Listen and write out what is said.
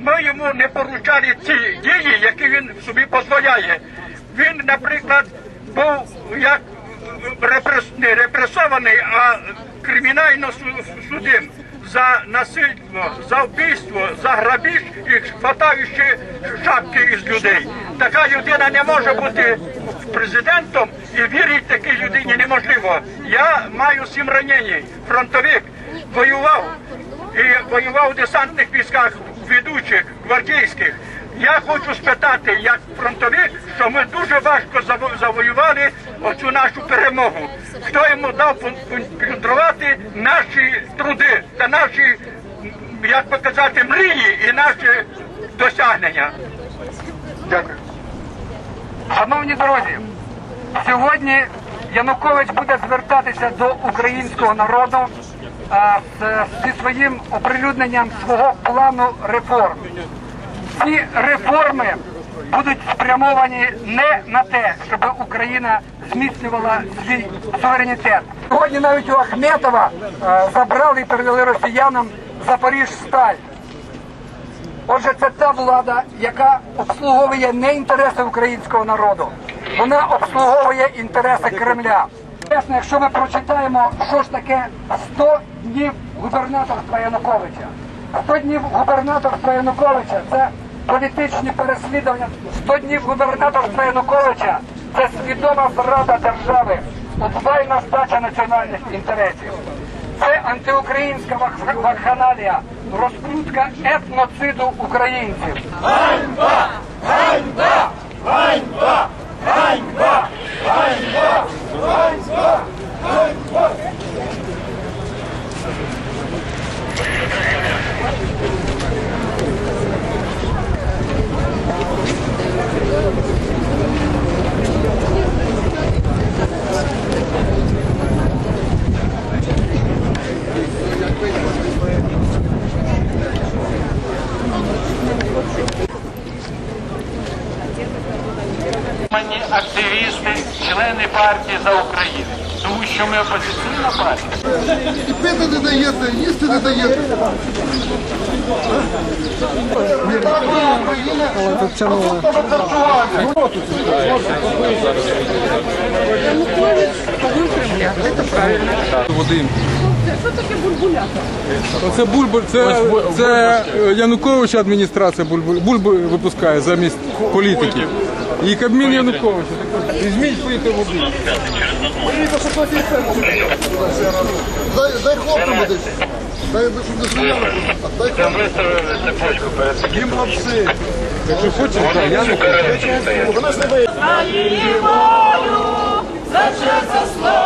Ми йому не поручали ці дії, які він собі дозволяє. Він, наприклад, був як репрес, не репресований, а кримінально су- судим за насильство, за вбивство, за грабіж і хватаючи шапки із людей. Така людина не може бути президентом і вірити такій людині неможливо. Я маю сім ранень, фронтовик, воював і воював у десантних військах ведучих, гвардійських. Я хочу спитати, як фронтовик, що ми дуже важко заво- завоювали оцю нашу перемогу. Хто йому дав плюндрувати наші труди та наші, як би казати, мрії і наші досягнення? Дякую. Шановні друзі, сьогодні Янукович буде звертатися до українського народу зі своїм оприлюдненням свого плану реформ. Ці реформи будуть спрямовані не на те, щоб Україна зміцнювала свій суверенітет. Сьогодні навіть у Ахметова е, забрали і передали росіянам Запоріжсталь. Отже, це та влада, яка обслуговує не інтереси українського народу, вона обслуговує інтереси Кремля. Чесно, якщо ми прочитаємо, що ж таке 100 днів губернаторства Януковича. 100 днів губернаторства Януковича це політичні переслідування. 100 днів губернаторства Януковича це свідома зрада держави, подвайна здача національних інтересів. Це антиукраїнська вак- вакханалія, розкрутка етноциду українців. Ми активісти, члени партії за Україну, тому що ми опозиційна партія. І пити не даєте, їсти не даєте. Ми прапора України, а тут харчування. Вадим. Бульбуль, це, це Януковича адміністрація бульбуль, бульбуль випускає замість політики. І Кабмін Янукович, Візьміть пийте води. Дай, дай хлопцям водичку. Дай, щоб не стояли. Дай хлопцям. Якщо хочеш, дай я не Вони ж не виїдуть. Волю, за час заслов.